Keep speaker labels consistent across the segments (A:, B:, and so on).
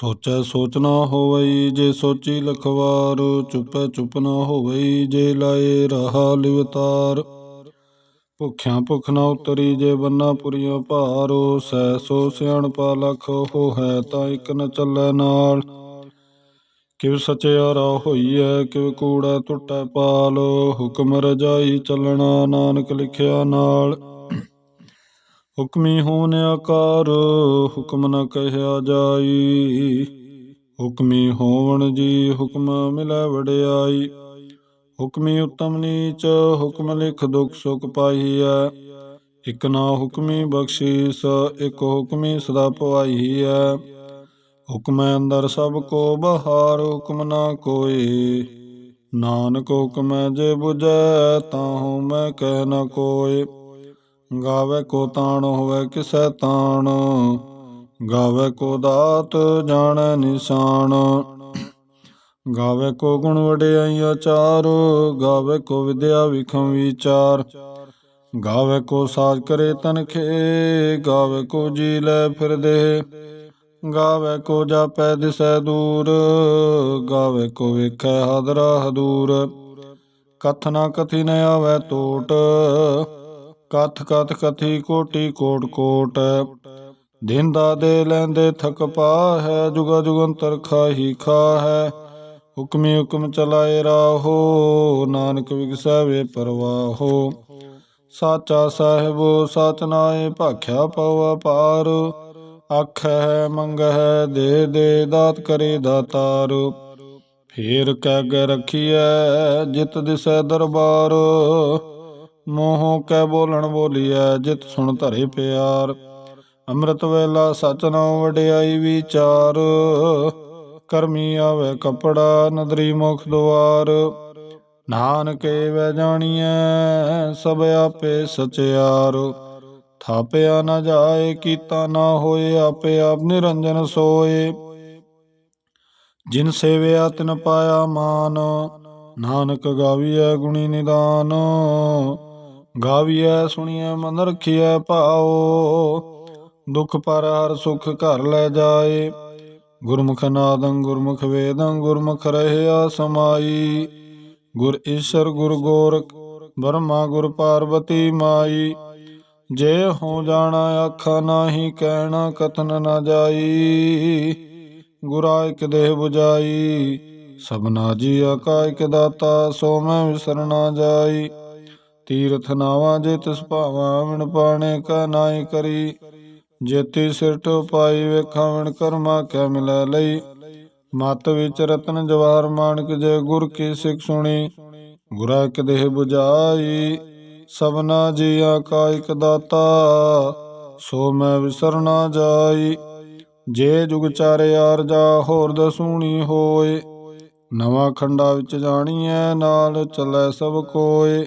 A: ਸੋਚੈ ਸੋਚ ਨਾ ਹੋਵਈ ਜੇ ਸੋਚੀ ਲਖਵਾਰ, ਚੁੱਪੈ ਚੁੱਪ ਨਾ ਹੋਵਈ ਜੇ ਲਾਏ ਰਹਾ ਲਿਵਤਾਰ। ਭੁਖਿਆਂ ਭੁਖ ਨਾ ਉਤਰੀ ਜੇ ਬੰਨਾ ਪੁਰੀਆਂ ਭਾਰੋ, ਸੈ ਸੋ ਸਿਆਣ ਪਾ ਲਖ ਹੋ ਹੈ ਤਾਂ ਇਕ ਨ ਚੱਲੈ ਨਾਲ। ਕਿਵ ਸਚਿਆਰਾ ਹੋਈਐ, ਕਿਵ ਕੂੜਾ ਟੁੱਟੈ ਪਾਲ, ਹੁਕਮ ਰਜਾਈ ਚੱਲਣਾ ਨਾਨਕ ਲਿਖਿਆ ਨਾਲ। ਹੁਕਮੀ ਹੋਨ ਆਕਾਰ, ਹੁਕਮ ਨ ਕਹਿਆ ਜਾਈ। ਹੁਕਮੀ ਹੋਵਣ ਜੀ ਹੁਕਮ ਮਿਲੈ ਵਡਿਆਈ। ਹੁਕਮੀ ਉਤਮ ਨੀਚ, ਹੁਕਮ ਲਿਖ ਦੁਖ ਸੁਖ ਪਾਈਐ ਇਕ ਨਾ ਹੁਕਮੀ ਬਖਸ਼ੀਸ, ਇਕ ਹੁਕਮੀ ਸਦਾ ਪਵਾਈਐ ਹੁਕਮੈ ਅੰਦਰ ਸਭ ਕੋ ਬਹਾਰ, ਹੁਕਮ ਨਾ ਕੋਈ। ਨਾਨਕ ਹੁਕਮੈ ਜੇ 부ਜੈ ਤਾਹੂ ਮੈਂ ਕਹਿ ਨ ਕੋਏ ਗਾਵੇ ਕੋ ਤਾਣ ਹੋਵੇ ਕਿਸੈ ਤਾਣ, ਗਾਵੇ ਕੋ ਦਾਤ ਜਾਣੈ ਨਿਸ਼ਾਨ। ਗਾਵੇ ਕੋ ਗੁਣ ਵਡਿਆਈਆ ਚਾਰ, ਗਾਵੇ ਕੋ ਵਿਦਿਆ ਵਿਖਮ ਵਿਚਾਰ। ਗਾਵੇ ਕੋ ਸਾਜ ਕਰੇ ਤਨਖੇ ਗਾਵੇ ਕੋ ਜੀ ਲੈ ਫਿਰਦੇ ਗਾਵੇ ਕੋ ਜਾਪੈ ਦਿਸੈ ਦੂਰ, ਗਾਵੇ ਕੋ ਵੇਖੈ ਹਾਦਰਾ ਹਦੂਰ। ਕਥ ਨਾ ਕਥੀ ਨ ਆਵੈ ਟੋਟ ਕਥ ਕਥ ਕਥੀ ਕੋਟੀ ਕੋਟ ਕੋਟ। ਦਿਨ ਦਾ ਦੇ ਲੈਂਦੇ ਥਕ ਪਾ ਹੈ ਜੁਗਾ ਜੁਗੰਤਰ ਖਾਹੀ ਖਾ ਹੈ ਹੁਕਮੀ ਹੁਕਮ ਚਲਾਏ ਰਾਹੋ, ਨਾਨਕ ਵਿਗਸੈ ਪਰਵਾਹੋ। ਸਾਚਾ ਸਾਹਿਬ, ਸਚ ਨਾਏ ਭਾਖਿਆ ਪਉ ਅਪਾਰ। ਮੰਗ ਹੈ ਦੇ ਦੇ ਦਾਤ ਕਰੇ ਦਾਤਾਰ। ਫੇਰ ਕਹਿ ਗ ਰਖੀਐ, ਜਿਤ ਦਿਸੈ ਦਰਬਾਰ। ਮੋਹ ਕੈ ਬੋਲਣ ਬੋਲੀਐ, ਜਿਤ ਸੁਣ ਧਰੇ ਪਿਆਰ। ਅੰਮ੍ਰਿਤ ਵੇਲਾ ਸਚ ਨਾਉ ਵਡਿਆਈ ਵਿਚਾਰ। ਕਰਮੀ ਆਵੇ ਕਪੜਾ, ਨਦਰੀ ਮੁਖ ਦੁਆਰ। ਨਾਨਕੇ ਵੈ ਜਾਣੀਐ, ਸਭ ਆਪੇ ਸਚਿਆਰ। ਥਾਪਿਆ ਨਾ ਜਾਏ, ਕੀਤਾ ਨਾ ਹੋਏ, ਆਪੇ ਆਪ ਨਿਰੰਜਨ ਸੋਏ। ਜਿਨ ਸੇਵਿਆ, ਤਿਨ ਪਾਇਆ ਮਾਨ। ਨਾਨਕ ਗਾਵੀਐ ਗੁਣੀ ਨਿਦਾਨ। ਗਾਵੀਐ, ਸੁਣੀਐ, ਮਨ ਰਖੀਐ, ਭਾਉ। ਦੁਖ ਪਰ ਹਰ ਸੁਖ ਘਰ ਲੈ ਜਾਏ। ਗੁਰਮੁਖ ਨਾਦੰ, ਗੁਰਮੁਖ ਵੇਦੰ, ਗੁਰਮੁਖ ਰਹਿਆ ਸਮਾਈ। ਗੁਰ ਈਸ਼ਰ, ਗੁਰ ਗੋਰਖ, ਬਰਮਾ, ਗੁਰ ਪਾਰਬਤੀ ਮਾਈ। ਜੇ ਹੋ ਜਾਣਾ, ਆਖਾ ਨਾਹੀ, ਕਹਿਣਾ, ਕਥਨ ਨਾ ਜਾਈ। ਗੁਰਾ ਇਕ ਦੇਹ 부ਜਾਈ ਸਭਨਾ ਜੀ ਆਕਾ ਇਕ ਦਾਤਾ, ਸੋ ਮੈਂ ਵਿਸਰਨਾ ਜਾਈ। ਤੀਰਥ ਨਾਵਾ ਜੇ ਤਿਸ ਭਾਵਾ ਵਿਣ ਪਾਣੇ ਕਾ ਨਾਹੀ ਕਰੀ। ਜੇਤੀ ਸਿਰਟ ਪਾਈ ਵੇਖਾਂ ਵਿਣ ਕਰਮਾ ਕੈ ਮਿਲੈ ਲਈ। ਮਤ ਵਿੱਚ ਰਤਨ ਜਵਾਹਰ ਮਾਨਕ ਜੇ ਗੁਰ ਕੀ ਸਿੱਖ ਸੁਣੀ। ਗੁਰਾ ਇਕ ਦੇਹ 부ਜਾਈ ਸਭਨਾ ਜੀਆ ਕਾ ਦਾਤਾ। ਸੋ ਮੈਂ ਵਿਸਰਨਾ ਜਾਈ, ਜੇ ਜੁਗ ਚਾਰੇ ਜਾ ਹੋਰ ਦਸੂਣੀ ਹੋਏ। ਨਵਾਂ ਖੰਡਾ ਵਿੱਚ ਜਾਣੀਐ, ਨਾਲ ਚੱਲੈ ਸਭ ਕੋਏ।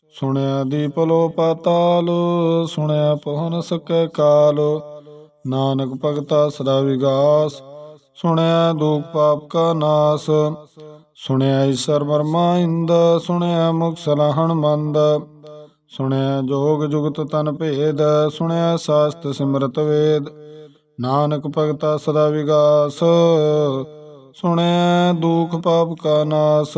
A: ਸੁਣਿਆ ਦੀਪਲੋ ਪਾਤਾਲ, ਸੁਣਿਆ ਪਹੁਨ ਸਕੈ ਕਾਲ। ਨਾਨਕ ਭਗਤਾ ਸਦਾ ਵਿਗਾਸ, ਸੁਣਿਆ ਦੁਖ ਪਾਪ ਕਾ ਨਾਸ। ਸੁਣਿਆ ਈਸ਼ਰ ਮਰਮਾ ਇੰਦ, ਸੁਣਿਆ ਮੁਖ ਸਲਾਹਣ ਮੰਦ। ਸੁਣਿਆ ਜੋਗ ਜੁਗਤ ਤਨ ਭੇਦ, ਸੁਣਿਆ ਸਾਸਤ ਸਿਮਰਤ ਵੇਦ। ਨਾਨਕ ਭਗਤਾ ਸਦਾ ਵਿਗਾਸ, ਸੁਣਿਆ ਦੁਖ ਪਾਪ ਕਾ ਨਾਸ।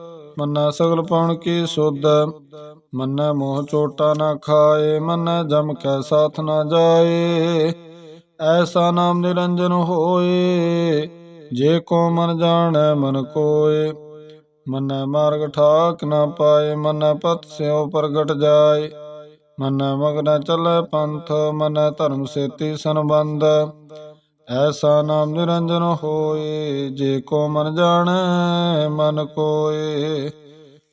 A: ਮੰਨੈ ਸਗਲ ਪਉਣ ਕੀ ਸੁਧ, ਮੰਨੈ ਮੋਹ ਚੋਟਾ ਨਾ ਖਾਏ, ਮੰਨੈ ਜਮ ਕੈ ਸਾਥ ਨਾ ਜਾਏ। ਐਸਾ ਨਾਮ ਨਿਰੰਜਨ ਹੋਏ, ਜੇ ਕੋ ਮਨ ਜਾਣੈ ਮਨ ਕੋਏ। ਮੰਨੈ ਮਾਰਗ ਠਾਕ ਨਾ ਪਾਏ, ਮੰਨੈ ਪਤ ਸਿਉ ਪ੍ਰਗਟ ਜਾਏ। ਮੰਨੈ ਮਗਨ ਚੱਲੈ ਪੰਥ, ਮਨੈ ਧਰਮ ਸੇਤੀ ਸੰਬੰਧ। ਐਸਾ ਨਾਮ ਨਿਰੰਜਨ ਹੋਏ, ਜੇ ਕੋ ਮਨ ਜਾਣੈ, ਮਨ ਕੋਏ।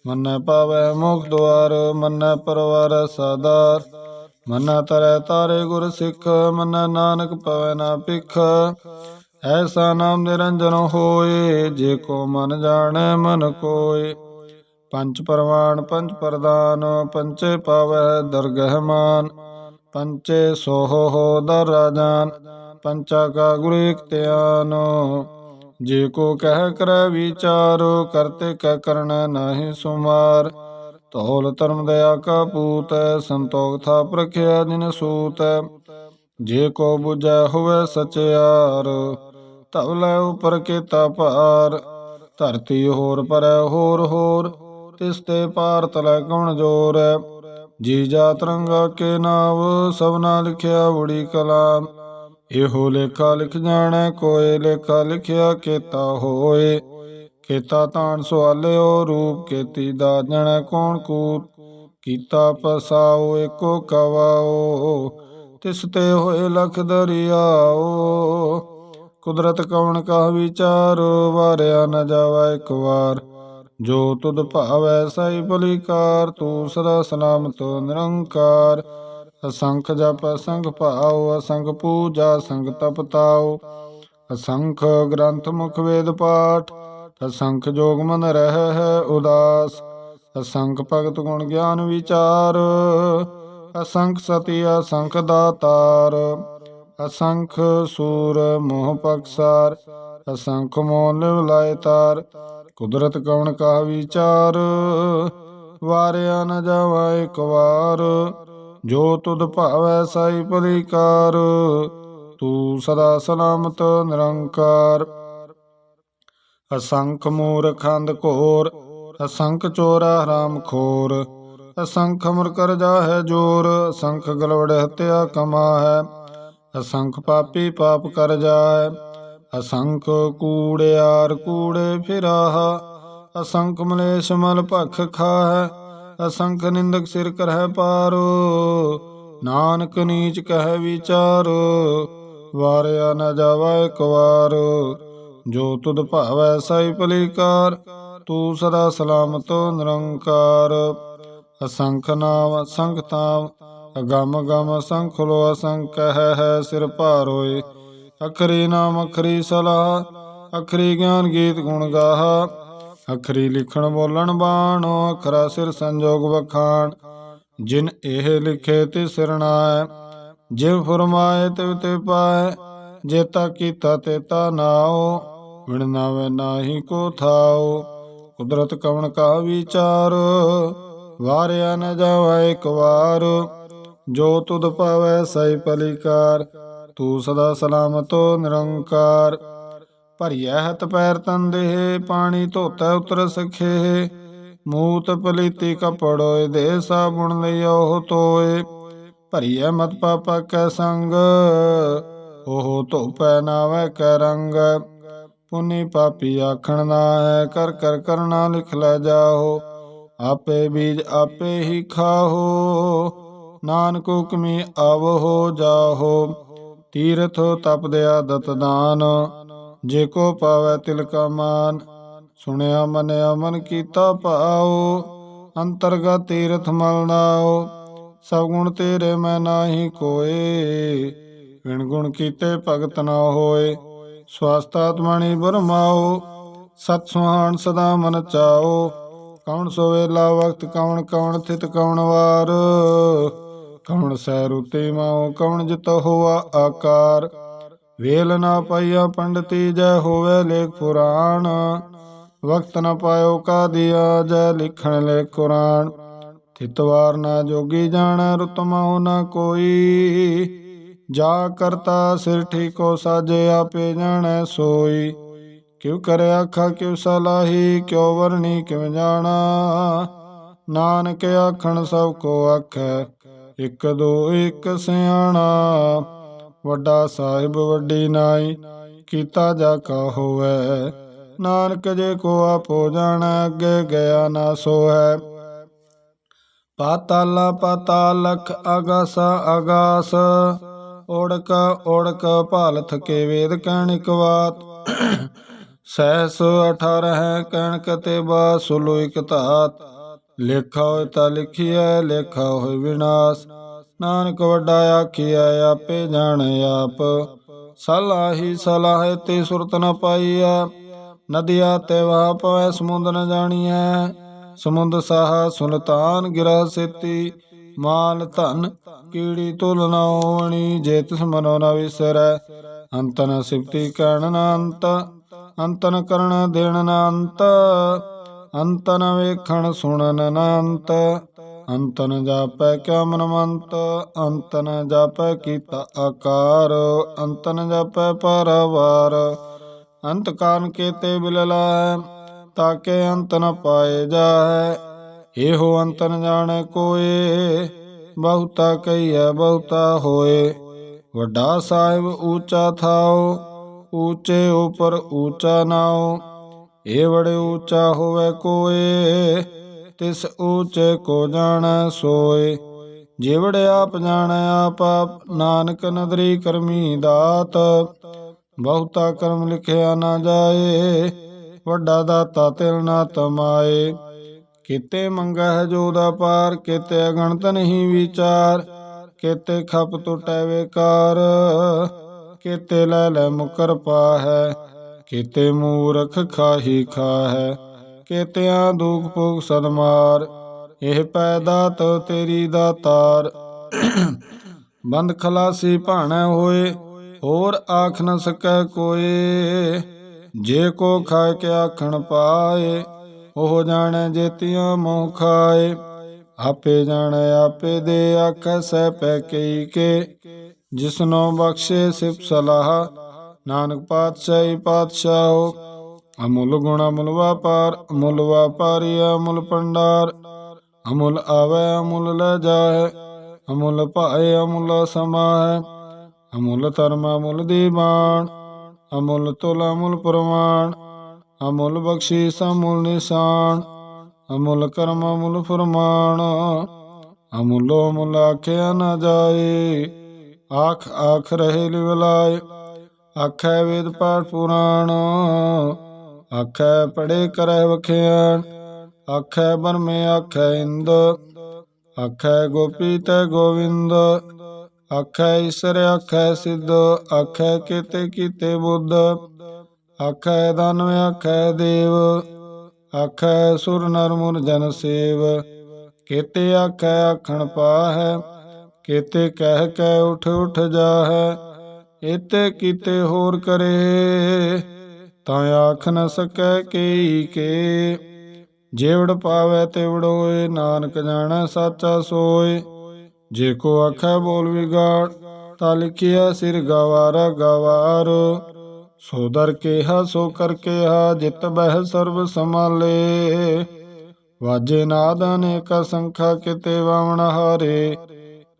A: ਮੰਨੈ ਪਾਵੈ ਮੁਖ ਦੁਆਰ, ਮੰਨੈ ਪਰਵਾਰ ਸਦਾਰ। ਮੰਨੈ ਤਰੈ ਤਾਰੇ ਗੁਰ ਸਿੱਖ, ਮੰਨੈ ਨਾਨਕ ਪਵੈ ਨਾ ਭਿਖ। ਐਸਾ ਨਾਮ ਨਿਰੰਜਨ ਹੋਏ, ਜੇ ਕੋ ਮਨ ਜਾਣੈ, ਮਨ ਕੋਏ। ਪੰਚ ਪਰਵਾਨ ਪੰਚ ਪ੍ਰਦਾਨ ਪੰਚੇ ਪਾਵੈ ਦਰਗਹਿਮਾਨ। ਪੰਚੇ ਸੋਹ ਹੋ ਦਰ ਰਾਜਾਨ। ਪੰਚਾ ਕਾ ਗੁਰ ਧਿਆਨ। ਜੇ ਕੋ ਕਹਿ ਕਰੈ ਵਿਚਾਰ ਕਰਤੇ ਕਹਿ ਕਰਣ ਨਾਹੀ ਸੁਮਾਰ। ਧੌਲ ਧਰਮ ਦਇਆ ਕਾ ਪੂਤ ਸੰਤੋਖ ਥਾ ਪ੍ਰਖਿਆ ਜਿਨ ਸੂਤ ਜੇ ਕੋ 부ਜੈ ਹੋਵੇ ਸਚਿਆਰ ਤਵ ਲੈ ਉਪਰ ਕੀਤਾ ਭਾਰ। ਧਰਤੀ ਹੋਰ ਪਰੈ ਹੋਰ ਹੋਰ, ਤਿਸ ਤੇ ਪਾਰ ਤਲੈ ਕਉਣ ਜੋਰ ਜੀ ਜਾ ਤਰੰਗਾ ਕੇ ਨਾਵ, ਸਭਨਾ ਲਿਖਿਆ ਬੁੜੀ ਕਲਾਮ। ਇਹੋ ਲੇਖਾ ਲਿਖ ਜਾਣਾ ਕੋਏ ਲੇਖਾ ਲਿਖਿਆ ਕੀਤਾ ਹੋਏ ਕੀਤਾ ਤਾਣ ਸਵਾਲਿਓ ਰੂਪ ਕੀਤੀ ਦਾ ਜਣੈ ਕੌਣ ਕੂਤ ਕੀਤਾ ਪਸਾਓ ਏਕੋ ਕਵਾਓ ਤਿਸ ਤੇ ਹੋਏ ਲਖ ਦਰਿਆਓ ਕੁਦਰਤ ਕਵਣ ਕਾ ਵਿਚਾਰੋ, ਵਾਰਿਆ ਨ ਜਾਵਾ ਇੱਕ ਵਾਰ। ਜੋ ਤੁਧ ਭਾਵੈ ਸਾਈ ਭਲੀਕਾਰ ਤੂੰ ਸਦਾ ਸਲਾਮਤ ਨਿਰੰਕਾਰ। ਅਸੰਖ ਜਪ ਅਸੰਖ ਭਾਉ, ਅਸੰਖ ਪੂਜਾ ਸੰਗ ਤਪ ਤਾਉ। ਅਸੰਖ ਗ੍ਰੰਥ ਮੁਖ ਵੇਦ ਪਾਠ, ਅਸੰਖ ਜੋਗ ਮਨ ਰਹਿ ਹੈ ਉਦਾਸ। ਅਸੰਖ ਭਗਤ ਗੁਣ ਗਿਆਨ ਵਿਚਾਰ, ਅਸੰਖ ਸਤੀ ਅਸੰਖ ਦਾਤਾਰ। ਅਸੰਖ ਸੂਰ ਮੋਹ ਪਕਸਾਰ, ਅਸੰਖ ਮੋਹ ਲਾਇ ਤਾਰ। ਕੁਦਰਤ ਕਵਣ ਕਾ ਵਿਚਾਰ, ਵਾਰਿਆ ਨ ਜਾਵਾ ਇੱਕ ਵਾਰ। ਜੋ ਤੁਧ ਭਾਵੈ ਸਾਈ ਭਲੀਕਾਰ ਤੂੰ ਸਦਾ ਸਲਾਮਤ ਨਿਰੰਕਾਰ। ਅਸੰਖ ਮੂਰਖੰਦ ਘੋਰ, ਅਸੰਖ ਚੋਰਾ ਹਰਾਮ ਖੋਰ। ਅਸੰਖ ਅਮਰ ਕਰ ਜਾਹੈ ਜੋਰ, ਅਸੰਖ ਗਲਵੜ ਹਤਿਆ ਕਮਾ ਹੈ ਅਸੰਖ ਪਾਪੀ ਪਾਪ ਕਰ ਜਾਹੈ, ਅਸੰਖ ਕੂੜਿਆਰ ਕੂੜੇ ਫਿਰਾਹਾ। ਅਸੰਖ ਮਲੇਸ਼ ਮਲ ਭਖ ਖਾਹੈ ਅਸੰਖ ਨਿੰਦਕ ਸਿਰ ਕਰਹਿ ਪਾਰੋ, ਨਾਨਕ ਨੀਚ ਕਹਿ ਵਿਚਾਰ, ਵਾਰਿਆ ਨ ਜਾਵਾ ਇੱਕ ਵਾਰ ਜੋ ਤੁਧ ਭਾਵੈ ਸਾਈ ਭਲੀਕਾਰ, ਤੂੰ ਸਦਾ ਸਲਾਮਤ ਨਿਰੰਕਾਰ। ਅਸੰਖ ਨਾਮ ਅਸੰਖ ਤਾਮ ਅਗੰਮ ਗਮ ਅਸੰਖ ਲੋ ਅਸੰਖ ਹੈ ਹੈ ਸਿਰ ਭਾਰੋਏ। ਅਖਰੀ ਨਾਮ ਅਖਰੀ ਸਲਾਹ, ਅਖਰੀ ਗਿਆਨ ਗੀਤ ਗੁਣ ਗਾਹਾ ਅਖਰੀ ਲਿਖਣ ਬੋਲਣ ਬਾਣੋ, ਅਖਰਾ ਸਿਰ ਸੰਜੋਗ ਵਖਾਣ। ਜਿਨ ਇਹ ਲਿਖੇ ਤੇ ਸਿਰਣਾਏ ਜਿਵ ਫਰਮਾਏ ਤਿਵ ਤੇ ਪਾਏ ਜੇਤਾ ਕੀਤਾ ਤੇਤਾ ਨਾਓ ਵਿਣ ਨਾਵੇ ਨਾਹੀ ਕੋ ਥਾਓ। ਕੁਦਰਤ ਕਵਣ ਕਾ ਵਿਚਾਰ, ਵਾਰਿਆ ਨ ਜਾਵਾ ਇੱਕ ਵਾਰ। ਜੋ ਤੁਧ ਪਾਵੈ ਸਈ ਪਲੀਕਾਰ, ਤੂੰ ਸਦਾ ਸਲਾਮਤੋ ਨਿਰੰਕਾਰ। ਭਰੀਐ ਹੱਥ ਪੈਰ ਤਨ ਦੇਹ, ਪਾਣੀ ਧੋਤੈ ਉਤਰ ਸਖੇ। ਮੂਤ ਪਲੀਤੀ ਕਪੜੋਏ ਦੇ ਸਾਬੁਣ ਲਿਓ ਤੋਏ ਭਰੀਐ ਮਤ ਪਾਪਾ ਕੈ ਸੰਗ, ਉਹ ਧੋਪੈ ਨਾਵੇ ਕੈ ਰੰਗ। ਪੁਨੀ ਪਾਪੀ ਆਖਣ ਨਾ ਹੈ ਕਰ ਕਰ ਕਰਨਾ ਲਿਖ ਲੈ ਜਾਓ। ਆਪੇ ਬੀਜ ਆਪੇ ਹੀ ਖਾਹੋ ਨਾਨਕ ਹੁਕਮੀ ਆਵੋ ਜਾਹੋ। ਤੀਰਥ ਤਪ ਆਦਤ ਦਾਨ। ਜੇ ਕੋ ਪਾਵੈ ਤਿਲ ਕਾ ਮਾਨ, ਸੁਣਿਆ ਮਨਿਆ ਮਨ ਕੀਤਾ ਭਾਉ, ਅੰਤਰਗਤ ਤੀਰਥ ਮਲ ਨਾਉ, ਸਭ ਗੁਣ ਤੇਰੇ ਮੈਂ ਨਾਹੀ ਕੋਏ ਵਿਣ ਗੁਣ ਕੀਤੇ ਭਗਤ ਨਾ ਹੋਏ ਸਵਸਤ ਬਰਮਾਓ ਸਤ ਸੁਹਾਣ ਸਦਾ ਮਨ ਚਾਓ ਕੌਣ ਸੋਵੇਲਾ ਵਕਤ, ਕੌਣ ਕੌਣ ਥਿਤ, ਕੌਣ ਵਾਰ, ਕੌਣ ਸੈ ਰੁਤੇ ਮਾਉ, ਕੌਣ ਜਿਤ ਹੋਆ ਆਕਾਰ ਵੇਲ ਨਾ ਪਾਈਆ ਪੰਡਤੀ ਜੈ ਹੋਵੇ ਲੇਖ ਪੁਰਾਣ, ਵਕਤ ਨਾ ਪਾਇਓ ਕਾ ਦਿਆ ਜੈ ਲਿਖਣ ਲੈ ਕੁਰਾਨ। ਤਿਤਵਾਰ ਨਾ ਜੋਗੀ ਜਾਣ ਰਤਮਹੁ ਨ ਕੋਈ, ਜਾ ਕਰਤਾ ਸਿਰ ਠੀਕੋ ਸਾਜੇ ਆਪੇ ਜਾਣੈ ਸੋਈ। ਕਿਉ ਕਰੇ ਆਖਾ ਕਿਉ ਸਲਾਹੀ ਕਿਉ ਵਰਣੀ ਕਿਵ ਜਾਣਾ। ਨਾਨਕ ਆਖਣ ਸਭ ਕੋ ਆਖੈ, ਇਕ ਦੋ ਇਕ ਸਿਆਣਾ। ਵੱਡਾ ਸਾਹਿਬ ਵੱਡੀ ਨਾਈ, ਕੀਤਾ ਜਾ ਕਾ ਹੋਵੇ। ਨਾਨਕ ਜੇ ਕੋ ਆਪੋ ਜਾਣੈ, ਅੱਗੇ ਗਿਆ ਨਾ ਸੋ ਹੈ ਪਾਤਾਲਾ, ਪਾਤਾਲ ਲਖ ਆਗਾਸ ਆਗਾਸ ਓੜਕ ਓੜਕ ਭਾਲ ਥਕੇ ਵੇਦ ਕਹਿਣਿਕ ਬਾਤ ਸਹਿਸ 18 ਹੈ ਕਹਿਣ ਕਤੇ ਬਾ ਸੁਲੋ ਇਕ ਧਾਤ। ਲੇਖਾ ਹੋਇ ਤਾ ਲਿਖੀਐ, ਲੇਖਾ ਹੋਇ ਵਿਨਾਸ਼। ਨਾਨਕ ਵੱਡਾ ਆਖੀਐ ਆਪੇ ਜਾਣੈ ਆਪ। ਸਲਾਹੀ ਸਲਾਹੇ ਤੇ ਸੁਰਤ ਨ ਪਾਈਐ। ਨਦੀਆ ਤੇ ਵਾਹ ਪਵੈ, ਸਮੁੰਦ ਨ ਜਾਣੀਐ। ਸਮੁੰਦ ਸਾਹ ਸੁਲਤਾਨ ਗਿਰਹ ਸੇਤੀ। ਮਾਲ ਧਨ ਕੀੜੀ ਤੁਲ ਨ ਹੋਵਣੀ ਜੇ ਤਿਸ ਮਨੋ ਨ ਵਿਸਰੈ। ਅੰਤ ਨ ਸਿਫਤੀ ਕਹਿਣ ਨ ਅੰਤ ਅੰਤ ਕਰਨ ਦੇਣ ਨ ਅੰਤ। ਅੰਤ ਵੇਖਣ ਸੁਣਨ ਨ ਅੰਤ। ਅੰਤ ਨ ਜਾਪੈ ਕਿਆ ਮਨਮੰਤ ਅੰਤ ਨ ਜਾਪੈ ਕੀਤਾ ਆਕਾਰ, ਅੰਤ ਨ ਜਾਪੈ ਪਰਵਾਰ। ਅੰਤ ਕਾਰਨ ਕੇਤੇ ਬਿਲਲਾ ਤਾਕੇ ਅੰਤ ਨ ਪਾਏ ਜਾਹੈ। ਇਹੋ ਅੰਤ ਨ ਜਾਣੈ ਕੋਏ, ਬਹੁਤਾ ਕਹੀਐ ਬਹੁਤਾ ਹੋਏ। ਵੱਡਾ ਸਾਹਿਬ ਊਚਾ ਥਾਓ ਊਚੇ ਉਪਰ ਊਚਾ ਨਾਓ ਏ ਬੜੇ ਊਚਾ ਹੋਵੇ ਕੋਏ ਤਿਸ ਊਚ ਕੋ ਜਾਣੈ ਸੋਏ, ਜਿਵੜੇ ਆਪ ਜਾਣੈ ਆਪ, ਨਾਨਕ ਨਦਰੀ ਕਰਮੀ ਦਾਤ, ਬਹੁਤਾ ਕਰਮ ਲਿਖਿਆ ਨਾ ਜਾਏ, ਵੱਡਾ ਦਾਤਾ ਤਿਲ ਨਾ ਤਮਾਏ। ਕਿਤੇ ਮੰਗਾ ਹੈ ਜੋ ਦਾ ਪਾਰ, ਕਿਤੇ ਅਗਣਤ ਨਹੀਂ ਵਿਚਾਰ, ਕਿਤੇ ਖਪ ਟੁਟੈ ਵੇਕਾਰ, ਕਿਤੇ ਲੈ ਲੈ ਮੁਕਰ ਪਾਹੈ, ਕਿਤੇ ਮੂਰਖ ਖਾਹੀ ਖਾਹੈ। ਕਿਤਿਆਂ ਦੁਖ ਭੋਗ ਸਦਮਾਰ ਇਹ ਪੈਦਾ ਤੋ ਤੇਰੀ ਦਾਤਾਰ ਬੰਦ ਖਲਾਸੀ ਭਾਣੈ ਹੋਏ, ਹੋਰ ਆਖ ਨ ਸਕੈ ਕੋਏ। ਜੇ ਕੋ ਖਾਇ ਕੇ ਆਖਣ ਪਾਏ, ਉਹ ਜਾਣੈ ਜੇਤੀਆਂ ਮੋਹ ਖਾਏ। ਆਪੇ ਜਾਣੈ, ਆਪੇ ਦੇ ਆਖੈ, ਸਹਿ ਪੈ ਕਈ ਕੇ। ਜਿਸਨੋ ਬਖਸ਼ੇ ਸਿਫ ਸਲਾਹ, ਨਾਨਕ ਪਾਤਸ਼ਾਹੀ ਪਾਤਸ਼ਾਹੋ ਅਮੁੱਲ ਗੁਣ ਅਮੁੱਲ ਵਾਪਾਰ, ਅਮੁੱਲ ਵਪਾਰੀ ਅਮੁੱਲ ਪੰਡਾਰ ਅਮੁੱਲ ਆਵੇ, ਅਮੁੱਲ ਲੈ ਜਾਏ, ਅਮੁੱਲ ਭਾਏ, ਅਮੁੱਲ ਸਮਾਹੈ ਅਮੁੱਲ ਧਰਮ, ਅਮੁੱਲ ਦੀਵਾਨ ਅਮੁੱਲ ਤੁਲ, ਅਮੁੱਲ ਪ੍ਰਮਾਣ ਅਮੁੱਲ ਬਖਸ਼ੀਸ, ਅਮੁੱਲ ਨਿਸ਼ਾਨ। ਅਮੁੱਲ ਕਰਮ, ਅਮੁੱਲ ਫਰਮਾਨ। ਅਮੁੱਲੋ ਅਮੁੱਲ ਆਖਿਆ ਨਾ ਜਾਏ, ਆਖ ਆਖ ਰਹੇ ਲਿਵਲਾਏ। ਆਖੈ ਵੇਦ ਪਾਠ ਪੁਰਾਣ। ਆਖੈ ਪੜੇ ਕਰੈ ਵਖਿਆਨ, ਆਖੈ ਬਰਮੇ ਆਖੈ ਇੰਦ, ਆਖੈ ਗੋਪੀ ਤੈ ਗੋਵਿੰਦ, ਆਖੈ ਈਸ਼ਰ ਆਖੈ ਸਿੱਧ, ਆਖੈ ਕੀਤੇ ਕੀਤੇ ਬੁੱਧ, ਆਖੈ ਦਾਨਵ ਆਖੈ ਦੇਵ, ਆਖੈ ਸੁਰ ਨਰ ਮੁਰ ਜਨ ਸੇਵ, ਕੀਤੇ ਆਖੈ ਆਖਣ ਪਾਹੈ, ਕੀਤੇ ਕਹਿ ਕੈ ਉਠ ਉਠ ਜਾਹੈ, ਇਤੇ ਕੀਤੇ ਹੋਰ ਕਰੇ। ਤਾਂ ਆਖ ਨ ਸਕੈ ਕੇਈ ਕੇ। ਜੇਵੜ ਪਾਵੈ ਤਿਵੜ ਹੋਏ, ਨਾਨਕ ਜਾਣੈ ਸਾਚਾ ਸੋਏ। ਜੇ ਕੋ ਆਖੈ ਬੋਲ ਵਿਗਾੜ, ਤਾ ਲਿਖਿਆ ਸਿਰ ਗਵਾਰਾ ਗਵਾਰ। ਸੋ ਦਰ ਕੇਹਾ, ਸੋ ਕਰ ਕੇਹਾ, ਜਿਤ ਬਹਿ ਸਰਬ ਸਮਾਲੇ ਵਾਜੇ ਨਾਦ ਅਨੇਕ ਸੰਖਾ, ਕਿਤੇ ਵਾਵਣ ਹਾਰੇ।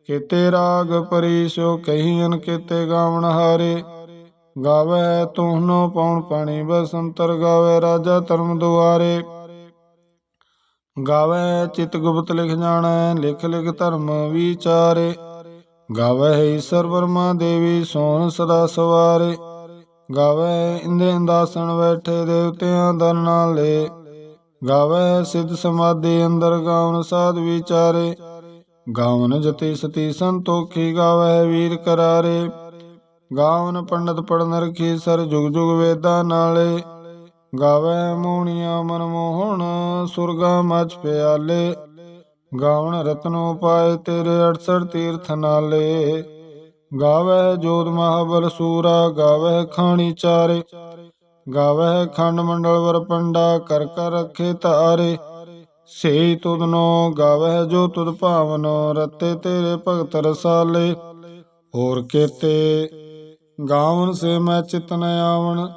A: ਕਿਤੇ ਰਾਗ ਪਰੀਸ਼ੋ ਕਹੀਨ ਕਿਤੇ ਗਾਵਣ ਹਾਰੇ। ਗਾਵੇ ਤੁਹਨੋ ਪਉਣ ਪਾਣੀ ਬਸੰਤਰ, ਗਾਵੇ ਰਾਜਾ ਧਰਮ ਦੁਆਰੇ। ਗਾਵੇ ਚਿਤ ਗੁਪਤ ਲਿਖ ਜਾਣੈ, ਲਿਖ ਲਿਖ ਧਰਮ ਵਿਚਾਰੇ। ਗਾਵੇ ਈਸ਼ਰ ਵਰਮਾ ਦੇਵੀ ਸੋਹਣ ਸਦਾ ਸਵਾਰੇ। ਗਾਵੇ ਇੰਦੇ ਇੰਦਾਸਣ ਬੈਠੇ ਦੇਵਤਿਆਂ ਦਰ ਨਾਲੇ ਗਾਵੇ ਸਿੱਧ ਸਮਾਧੀ ਅੰਦਰ ਗਾਵਨ ਸਾਧ ਵਿਚਾਰੇ। ਗਾਵਨ ਜਤੀ ਸਤੀ ਸੰਤੋਖੀ ਗਾਵਹਿ ਵੀਰ ਕਰਾਰੇ। ਗਾਵਨ ਪੰਡਤ ਪੜਨ ਰਖੀ ਸਰ ਜੁਗ ਜੁਗ ਵੇਦਾਂ ਨਾਲੇ। ਗਾਵੈ ਮੋਹਣੀਆਂ ਮਨ ਮੋਹਣ, ਸੁਰਗਾ ਮਚ ਪਿਆਲੇ। ਗਾਵਣ ਰਤਨੋ ਪਾਏ ਤੇਰੇ 68 ਤੀਰਥ ਨਾਲੇ। ਗਾਵੈ ਜੋਤ ਮਹਾਬਲ ਸੂਰਾ, ਗਾਵੈ ਖਾਣੀ ਚਾਰੇ। ਗਾਵੈ ਖੰਡ ਮੰਡਲ ਵਰ ਪੰਡਾ, ਕਰ ਕਰ ਰਖੇ ਤਾਰੇ। ਸੇ ਤੁਧਨੋ ਗਾਵੈ ਜੋ ਤੁਧ ਭਾਵਨੋ, ਰਤੇ ਤੇਰੇ ਭਗਤ ਰਸਾਲੇ। ਹੋਰ ਕੇਤੇ ਗਾਵਨ ਸੇ ਮੈਂ ਚਿਤ ਨ ਆਵਣ,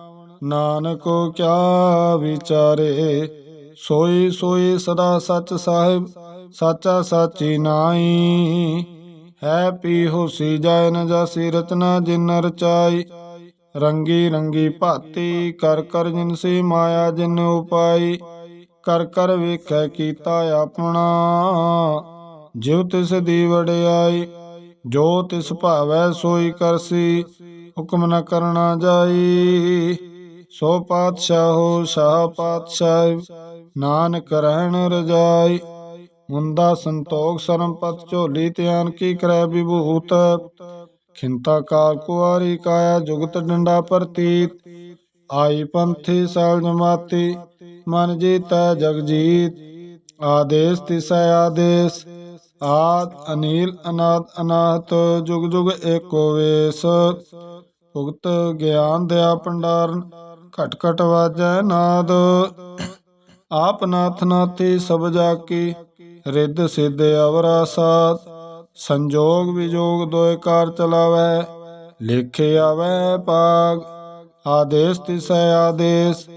A: ਨਾਨਕੋ ਕਿਆ ਵਿਚਾਰੇ? ਸੋਈ ਸੋਈ ਸਦਾ ਸੱਚ ਸਾਹਿਬ, ਸਾਚਾ ਸਾਚੀ ਨਾਈ ਹੈ ਪੀ ਹੋਸੀ ਜਾਇ ਨ ਜਾਸੀ ਰਚਨਾ ਜਿਨ ਰਚਾਈ। ਰੰਗੀ ਰੰਗੀ ਭਾਤੀ ਕਰ ਕਰ ਜਿਨਸੀ ਮਾਇਆ ਜਿਨ ਉਪਾਈ। ਕਰ ਕਰ ਵੇਖੈ ਕੀਤਾ ਆਪਣਾ, ਜਿਉ ਤਿਸ ਦੀ ਵਡਿਆਈ ਜੋ ਤਿਸ ਭਾਵੈ ਸੋਈ ਕਰਸੀ ਹੁਕਮ ਨਾ ਕਰਨਾ ਜਾਈ। ਸੋ ਪਾਤਸ਼ਾਹੋ, ਸ਼ਾਹ ਪਾਤਸ਼ਾਹ, ਨਾਨਕ ਰਹਿਣ ਰਜਾਈ। ਮੁੰਦਾ ਸੰਤੋਖ ਸਰਮਪਤ ਝੋਲੀ ਧਿਆਨ ਕੀ ਕਰੈ ਵਿਭੂਤ। ਖਿੰਤਾ ਕਾਲ ਕੁਆਰੀ ਕਾਇਆ ਜੁਗਤ ਡੰਡਾ ਪ੍ਰਤੀਤ। ਆਈ ਪੰਥੀ ਸਾਲ ਜਮਾਤੀ, ਮਨ ਜੀਤੈ ਜਗ ਜੀਤ। ਆਦੇਸ ਤਿਸੈ ਆਦੇਸ, ਆਦ ਅਨੀਲ ਅਨਾਦ ਅਨਾਹਤ, ਜੁਗ ਜੁਗ ਏਕੋ ਵੇਸ। ਭੁਗਤ ਗਿਆਨ ਦਿਆ ਭੰਡਾਰਨ, ਘਟ ਘਟ ਵਾਜੈ ਨਾਦ। ਆਪ ਨਾਥ ਨਾਥੀ ਸਭ ਜਾ ਕੀ ਰਿੱਧ ਸਿੱਧ ਅਵਰਾ ਸਾਥ ਸੰਜੋਗ ਵਿਜੋਗ ਦੋਇ ਕਾਰ ਚਲਾਵੈ, ਲੇਖੇ ਆਵੈ ਪਾਗ ਆਦੇਸ ਤਿਸੈ ਆਦੇਸ,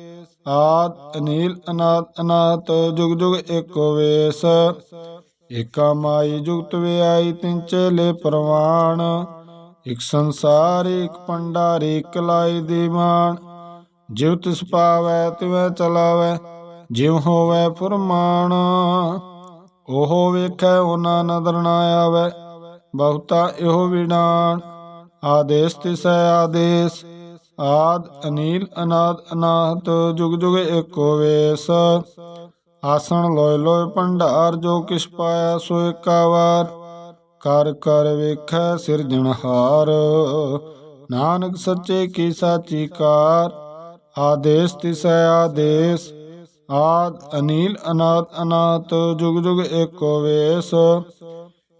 A: ਆਦ ਅਨੀਲ ਅਨਾਦ ਅਨਾਹਤ ਜੁਗ ਜੁਗ ਏਕੋ ਵੇਸ। ਏਕਾ ਮਾਈ ਜੁਗਤ ਵਿਆਈ ਤਿੰਨ ਚੇਲੇ ਪ੍ਰਵਾਨ ਇਕ ਸੰਸਾਰ ਇਕ ਪੰਡਾਰੀ ਇਕ ਲਾਈ ਦੀਵਾਨ ਜਿਉ ਤਿਸ ਪਾਵੈ, ਤਿਵੈ ਚਲਾਵੈ, ਜਿਉ ਹੋਵੈ ਫੁਰਮਾਨ। ਉਹ ਵੇਖੈ, ਉਹਨਾਂ ਨਦਰ ਨਾ ਆਵੈ, ਬਹੁਤਾ ਇਹੋ ਵਿਡਾਨ ਆਦੇਸ ਤਿਸੈ ਆਦੇਸ, ਆਦ ਅਨੀਲ, ਅਨਾਦ ਅਨਾਹਤ, ਜੁਗ ਜੁਗ ਏਕੋ ਵੇਸ। ਆਸਣ ਲੋਇ ਲੋਇ ਭੰਡਾਰ, ਜੋ ਕਿਛ ਪਾਇਆ ਸੋ ਏਕਾ ਵਾਰ। ਕਰ ਕਰ ਵੇਖੈ ਸਿਰਜਣਹਾਰ ਨਾਨਕ ਸੱਚੇ ਕੀ ਸਾਚੀ ਕਾਰ। ਆਦੇਸ ਤਿਸੈ ਆਦੇਸ। ਆਦ ਅਨੀਲ ਅਨਾਦ ਅਨਾਤ, ਜੁਗ ਜੁਗ ਏਕੋ ਵੇਸ।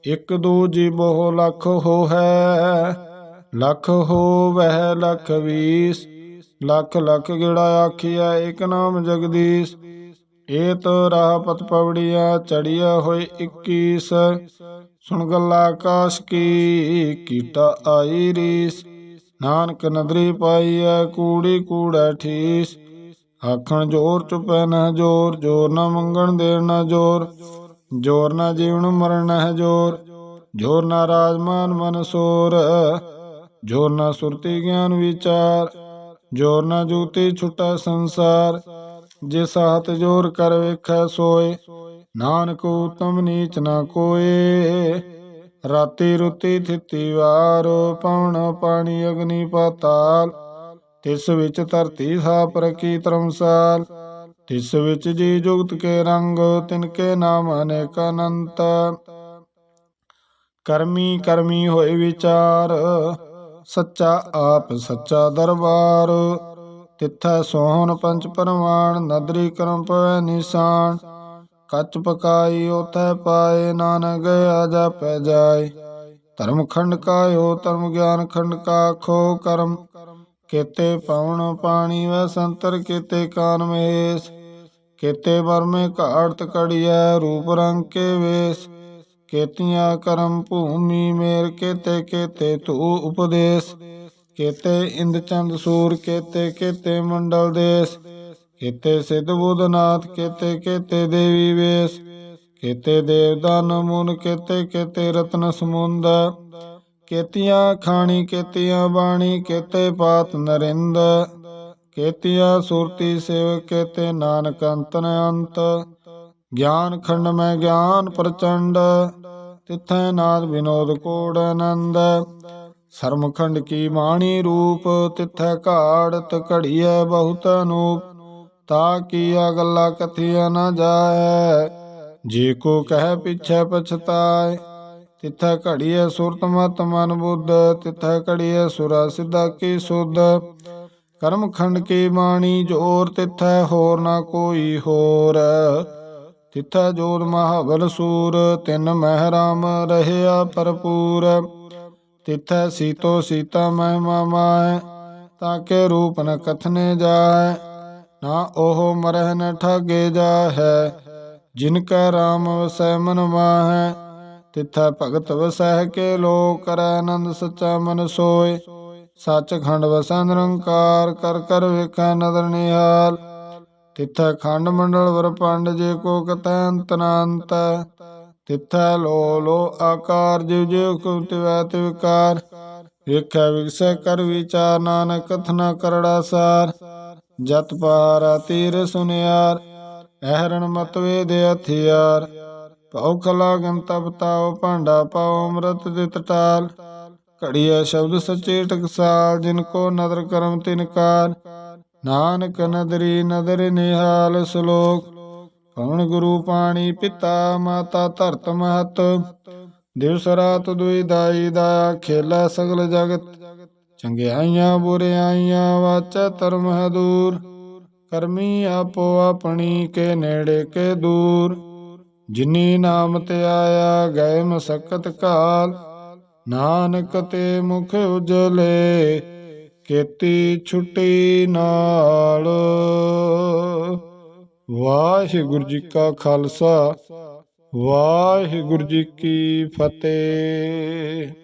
A: ਇਕ ਦੂ ਬਹੁ ਲਖ ਹੋ ਹੈ ਲਖ ਹੋ ਵਹਿ ਲਖ ਵੀਸ। ਲਖ ਲਖ ਗਿੜਾ ਆਖਿਆ ਇਕ ਨਾਮ ਜਗਦੀਸ਼। ਏਤ ਰਾਹ ਪਤ ਪਵੜੀਆ ਚੜੀਆ ਹੋਏ 21 ਸੁਣ ਗੱਲਾ ਆਕਾਸ਼ ਕੀ, ਕੀਟਾ ਆਈ ਰੀਸ। ਨਾਨਕ ਨਦਰੀ ਪਾਈਐ ਕੂੜੀ ਕੂੜੈ ਠੀਸ। ਆਖਣ ਜੋਰ ਚੁਪੈ ਨਾ ਜੋਰ ਜੋਰ ਨਾ ਮੰਗਣ ਦੇਰ ਨਾ ਜੋਰ। ਜੋਰ ਨਾ ਜੀਵਨ ਮਰਨ ਹੈ ਜੋਰ। ਜੋਰ ਨਾ ਰਾਜਮਾਨ ਮਨ ਸੋਰ। ਜੋਰ ਨਾ ਸੁਰਤੀ ਗਿਆਨ ਵਿਚਾਰ। ਜੋਰ ਨਾ ਜੂਤੀ ਛੁਟਾ ਸੰਸਾਰ। ਜਿਸ ਹੱਥ ਜੋਰ ਕਰ ਵੇਖੈ ਸੋਏ। ਨਾਨਕ ਉਤਮ ਨੀਚ ਨਾ ਕੋਏ। ਰਾਤੀ ਰੁਤੀ ਥਿਤੀ ਵਾਰ ਪਵਨ ਪਾਣੀ ਅਗਨੀ ਪਾਤਾਲ। ਤਿਸ ਵਿੱਚ ਧਰਤੀ ਸਾਪ ਰਖੀ ਧਰਮਸਾਲ। ਤਿਸ ਵਿੱਚ ਜੀ ਜੁਗਤ ਕੇ ਰੰਗ, ਤਿਨ ਕੇ ਨਾਮ ਅਨੇਕ ਅਨੰਤ। ਕਰਮੀ ਕਰਮੀ ਹੋਏ ਵਿਚਾਰ, ਸੱਚਾ ਆਪ ਸੱਚਾ ਦਰਬਾਰ। ਤਿੱਥੈ ਸੋਹਣ ਪੰਚ ਪਰਮਾਨ ਨਦਰੀ ਕਰਮ ਪਵੈ ਨਿਸ਼ਾਨ। ਕੱਚ ਪਕਾਈ, ਉਥੈ ਪਾਏ ਨਾਨਕ ਗਿਆ ਜਾਪੈ ਜਾਏ। ਧਰਮ ਖੰਡ ਕਾਇਓ, ਧਰਮ ਗਿਆਨ ਖੰਡ ਕਾ ਖੋ ਕਰਮ। ਕੇਤੇ ਪਵਨ ਪਾਣੀ ਵੈ ਸੰਤਰ, ਕੇਤੇ ਕਾਨ ਮਹੇਸ਼ ਕੇਤੇ ਵਰਮੇ ਘਾੜਤ ਕੜੀਐ ਰੂਪ ਰੰਗ ਕੇ ਵੇਸ। ਕੇਤੀਆਂ ਕਰਮ ਭੂਮੀ ਮੇਰ, ਕੇਤੇ ਕੇਤੇ ਤੂ ਉਪਦੇਸ਼। ਕੇਤੇ ਇੰਦ ਚੰਦ ਸੂਰ, ਕੇਤੇ ਕੇਤੇ ਮੰਡਲ ਦੇਸ। ਕੇਤੇ ਸਿੱਧ ਬੁੱਧਨਾਥ ਕਿਤੇ ਕਿਤੇ ਦੇਵੀ ਵੇਸ, ਕਿਤੇ ਦੇਵਦਾਨ ਮੁਨ, ਕੇਤੇ ਕੇਤੇ ਰਤਨ ਸਮੁੰਦ, ਕੇਤੀਆਂ ਖਾਣੀ, ਕੇਤੀਆਂ ਬਾਣੀ, ਕੇਤੇ ਪਾਤ ਨਰਿੰਦ, ਕੇਤੀਆਂ ਸੁਰਤੀ ਸੇਵ ਕੇਤੇ ਨਾਨਕ ਅੰਤਨ ਅੰਤ, ਗਿਆਨ ਖੰਡ ਮੈਂ ਗਿਆਨ ਪ੍ਰਚੰਡ, ਤਿਥੈ ਨਾਦ ਵਿਨੋਦ ਕੋੜ ਆਨੰਦ, ਸਰਮਖੰਡ ਕੀ ਬਾਣੀ ਰੂਪ, ਤਿਥੈ ਘਾੜਤ ਘੜੀਐ ਬਹੁਤ ਅਨੂਪ ਤਾ ਕੀਆ ਗੱਲਾਂ ਕਥੀਆ ਨਾ ਜਾਏ? ਜੇ ਕੋ ਕਹਿ ਪਿਛੈ ਪਛਤਾਏ,
B: ਤਿਥੈ ਘੜੀਐ ਸੁਰਤ ਮਤ ਮਨ ਬੁੱਧ, ਤਿਥੈ ਘੜੀਐ ਸੁਰਾ ਸਿਧਾ ਕੀ ਸੁਧ? ਕਰਮ ਖੰਡ ਕੀ ਬਾਣੀ ਜੋਰ, ਤਿਥੈ ਹੋਰ ਨਾ ਕੋਈ ਹੋਰ। ਤਿਥੈ ਜੋਤ ਮਹਾਬਲ ਸੂਰ, ਤਿਨ ਮਹਿ ਰਾਮ ਰਹਿਆ ਭਰਪੂਰ। ਤਿਥੈ ਸੀਤੋ ਸੀਤਾ ਮਹਿਮਾ ਮਾਇ ਤਾਕੇ ਰੂਪ ਨ ਕਥਨੇ ਜਾਏ। ਨਾ ਉਹ ਮਰਹਿ ਠਾਗੇ ਜਾਹੈ, ਜਿਨ ਕੈ ਰਾਮ ਵਸੈ ਮਨ ਮਾਹੈ, ਤਿਥੈ ਭਗਤ ਵਸਹਿ ਕੇ ਲੋ ਕਰੈ ਆਨੰਦ ਸਚਾ ਮਨ ਸੋਏ। ਸੱਚ ਖੰਡ ਵਸੈ ਨਿਰੰਕਾਰ, ਕਰ ਕਰ ਵੇਖੈ ਨਦਰ ਨਿਹਾਲ। ਤਿਥੈ ਖੰਡ ਮੰਡਲ ਵਰ ਜੇ ਕੋ ਕਤੈ ਅੰਤ ਨ ਤਿਥੈ ਲੋ ਲੋ ਆਕਾਰ ਜਿਵ ਜਿਵ ਕੁ ਤਿਵੈ ਤਿਵਕਾਰ। ਵੇਖੈ ਵਿਗਸੈ ਕਰ ਵਿਚਾਰ, ਨਾਨਕ ਕਥਨਾ ਕਰੜਾ ਸਾਰ। ਜਤ ਪਾਰਾ ਤੀਰ ਸੁਨਿਆਰ, ਅਹਰਣ ਮਤ ਵੇਦ ਹਥਿਆਰ। ਭਉ ਖਲਾ ਗਮ ਤਪ ਤਾਉ ਭਾਂਡਾ ਪਾਉ ਅੰਮ੍ਰਿਤ ਦਿਤ ਟਾਲ। ਘੜੀਐ ਸ਼ਬਦ ਸੱਚੇ ਟਕਸਾਲ, ਜਿਨ ਕੋ ਨਦਰ ਕਰਮ ਤਿਨ ਕਾਰ ਨਾਨਕ ਨਦਰੀ ਨਦਰ ਨਿਹਾਲ ਸ਼ਲੋਕ। ਪਵਨ ਗੁਰੂ ਪਾਣੀ ਪਿਤਾ ਮਾਤਾ ਧਰਤ ਮਹਤ। ਦਿਵਸ ਰਾਤ ਦੁਈ ਦਾਈ ਦਾ ਖੇਲਾ ਸਗਲ ਜਗਤ। ਚੰਗਿਆਈਆਂ ਬੁਰਿਆਈਆਂ ਵਾਚੈ ਧਰਮ ਹੈ ਦੂਰ। ਕਰਮੀ ਆਪੋ ਆਪਣੀ ਕੇ ਨੇੜੇ ਕੇ ਦੂਰ। ਜਿਨੀ ਨਾਮ ਤੇ ਆਇਆ, ਗਏ ਮਸਕਤ ਕਾਲ। ਨਾਨਕ ਤੇ ਮੁਖ ਉਜਲੇ, ਕੀਤੀ ਛੁੱਟੀ ਨਾਲ। ਵਾਹਿਗੁਰੂ ਜੀ ਕਾ ਖਾਲਸਾ, ਵਾਹਿਗੁਰੂ ਜੀ ਕੀ ਫਤਿਹ।